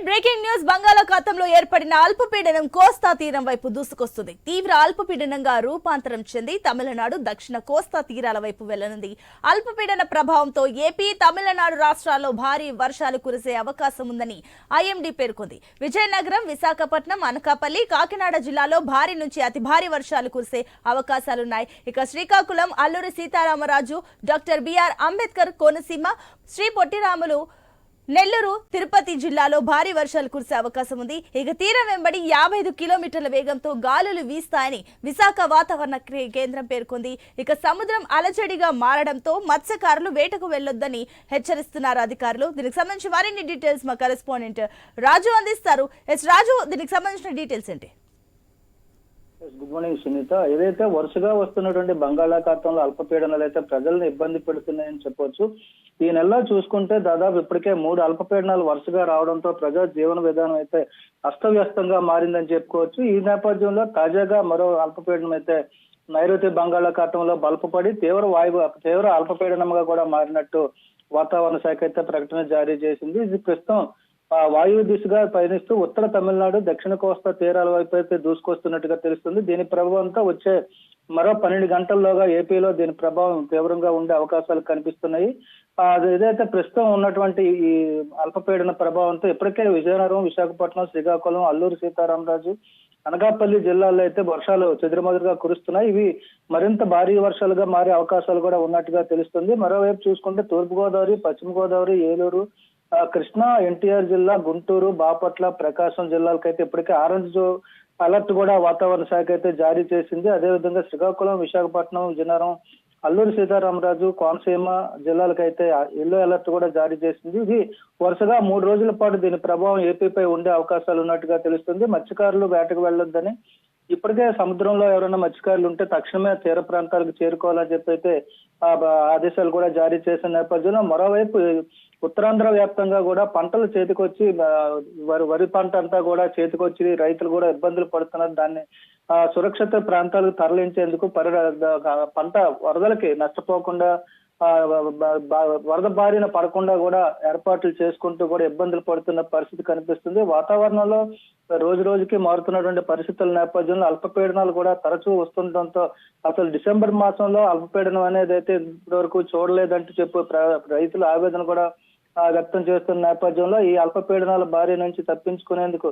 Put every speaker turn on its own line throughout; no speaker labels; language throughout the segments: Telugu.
Right breaking news. బంగాళాఖాతంలో ఏర్పడిన అల్పపీడనం కోస్తా తీరం వైపు దూసుకొస్తుంది. తీవ్ర అల్పపీడనంగా రూపాంతరం చెంది తమిళనాడు దక్షిణ కోస్తా తీరాల వైపు వెళ్ళనుంది అల్పపీడన ప్రభావంతో ఏపీ తమిళనాడు రాష్ట్రాల్లో భారీ వర్షాలు కురిసే అవకాశం ఉందని ఐఎండీ పేర్కొంది. విజయనగరం విశాఖపట్నం అనకాపల్లి కాకినాడ జిల్లాలో భారీ నుంచి అతి భారీ వర్షాలు కురిసే అవకాశాలున్నాయి. ఇక Srikakulam Alluri Sitaramaraju doctor B R Ambedkar Konaseema Sri Pottiramulu Nellore Tirupati జిల్లాలో భారీ వర్షాలు కురిసే అవకాశం ఉంది. ఇక తీరం వెంబడి యాభై ఐదు కిలోమీటర్ల వేగంతో గాలులు వీస్తాయని విశాఖ వాతావరణ కేంద్రం పేర్కొంది. ఇక సముద్రం అలజడిగా మారడంతో మత్స్యకారులు వేటకు వెళ్ళొద్దని హెచ్చరిస్తున్నారు అధికారులు. దీనికి సంబంధించి మరిన్ని డీటెయిల్స్ మా కరెస్పాండెంట్ రాజు అందిస్తారు. ఎస్ రాజు దీనికి సంబంధించిన డీటెయిల్స్ ఏంటి?
గుడ్ మార్నింగ్ సునీత ఏదైతే వరుసగా వస్తున్నటువంటి బంగాళాఖాతంలో అల్పపీడనాలు అయితే ప్రజలను ఇబ్బంది పెడుతున్నాయని చెప్పొచ్చు. ఈ నెలలో చూసుకుంటే దాదాపు ఇప్పటికే మూడు అల్పపీడనాలు వరుసగా రావడంతో ప్రజా జీవన విధానం అయితే అస్తవ్యస్తంగా మారిందని చెప్పుకోవచ్చు. ఈ నేపథ్యంలో తాజాగా మరో అల్పపీడనం అయితే నైరుతి బంగాళాఖాతంలో బలపపడి తీవ్ర వాయువు తీవ్ర అల్పపీడనంగా కూడా మారినట్టు వాతావరణ శాఖ అయితే ప్రకటన జారీ చేసింది. ఇది ప్రస్తుతం వాయువు దిశగా పయనిస్తూ ఉత్తర తమిళనాడు దక్షిణ కోస్తా తీరాల వైపు అయితే దూసుకొస్తున్నట్టుగా తెలుస్తుంది. దీని ప్రభావంతో వచ్చే మరో పన్నెండు గంటల్లోగా ఏపీలో దీని ప్రభావం తీవ్రంగా ఉండే అవకాశాలు కనిపిస్తున్నాయి. ఏదైతే ప్రస్తుతం ఉన్నటువంటి ఈ అల్పపీడన ప్రభావంతో ఇప్పటికే విజయనగరం విశాఖపట్నం శ్రీకాకుళం అల్లూరు సీతారామరాజు అనకాపల్లి జిల్లాల్లో అయితే వర్షాలు చెదురుమదురుగా కురుస్తున్నాయి. ఇవి మరింత భారీ వర్షాలుగా మారే అవకాశాలు కూడా ఉన్నట్టుగా తెలుస్తుంది. మరోవైపు చూసుకుంటే తూర్పు గోదావరి పశ్చిమ గోదావరి ఏలూరు కృష్ణా ఎన్టీఆర్ జిల్లా గుంటూరు బాపట్ల ప్రకాశం జిల్లాలకైతే ఇప్పటికే ఆరెంజ్ జో- అలర్ట్ కూడా వాతావరణ శాఖ అయితే జారీ చేసింది. అదేవిధంగా శ్రీకాకుళం విశాఖపట్నం విజయనగరం అల్లూరి సీతారామరాజు కోనసీమ జిల్లాలకైతే ఎల్లో అలర్ట్ కూడా జారీ చేసింది. ఇది వరుసగా మూడు రోజుల పాటు దీని ప్రభావం ఏపీపై ఉండే అవకాశాలు ఉన్నట్టుగా తెలుస్తుంది. మత్స్యకారులు వేటకు వెళ్ళొద్దని ఇప్పటికే సముద్రంలో ఎవరైనా మత్స్యకారులు ఉంటే తక్షణమే తీర ప్రాంతాలకు చేరుకోవాలని చెప్పి అయితే ఆ, ఆదేశాలు కూడా జారీ చేసిన నేపథ్యంలో మరోవైపు ఉత్తరాంధ్ర వ్యాప్తంగా కూడా పంటలు చేతికొచ్చి వరి వరి పంట అంతా కూడా చేతికొచ్చి రైతులు కూడా ఇబ్బందులు పడుతున్నారు. దాన్ని ఆ, సురక్షిత ప్రాంతాలకు తరలించేందుకు పరి పంట వరదలకి నష్టపోకుండా వరద బారిన పడకుండా కూడా ఏర్పాట్లు చేసుకుంటూ కూడా ఇబ్బందులు పడుతున్న పరిస్థితి కనిపిస్తుంది. వాతావరణంలో రోజు రోజుకి మారుతున్నటువంటి పరిస్థితుల నేపథ్యంలో అల్పపీడనాలు కూడా తరచూ వస్తుండటంతో అసలు డిసెంబర్ మాసంలో అల్పపీడనం అనేది అయితే ఇప్పటివరకు చూడలేదంటూ చెప్పు రైతుల ఆవేదన కూడా వ్యక్తం చేస్తున్న నేపథ్యంలో ఈ అల్పపీడనాల బారి నుంచి తప్పించుకునేందుకు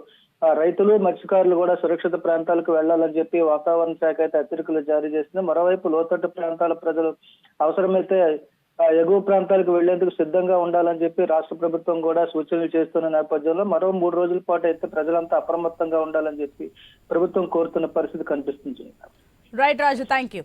రైతులు మత్స్యకారులు కూడా సురక్షిత ప్రాంతాలకు వెళ్ళాలని చెప్పి వాతావరణ శాఖ అయితే హెచ్చరికలు జారీ చేసింది. మరోవైపు లోతట్టు ప్రాంతాల ప్రజలు అవసరమైతే ఎగువ ప్రాంతాలకు వెళ్ళేందుకు సిద్ధంగా ఉండాలని చెప్పి రాష్ట్ర ప్రభుత్వం కూడా సూచనలు చేస్తున్న నేపథ్యంలో మరో మూడు రోజుల పాటు అయితే ప్రజలంతా అప్రమత్తంగా ఉండాలని చెప్పి ప్రభుత్వం కోరుతున్న పరిస్థితి కనిపిస్తుంది.
Right Raju thank you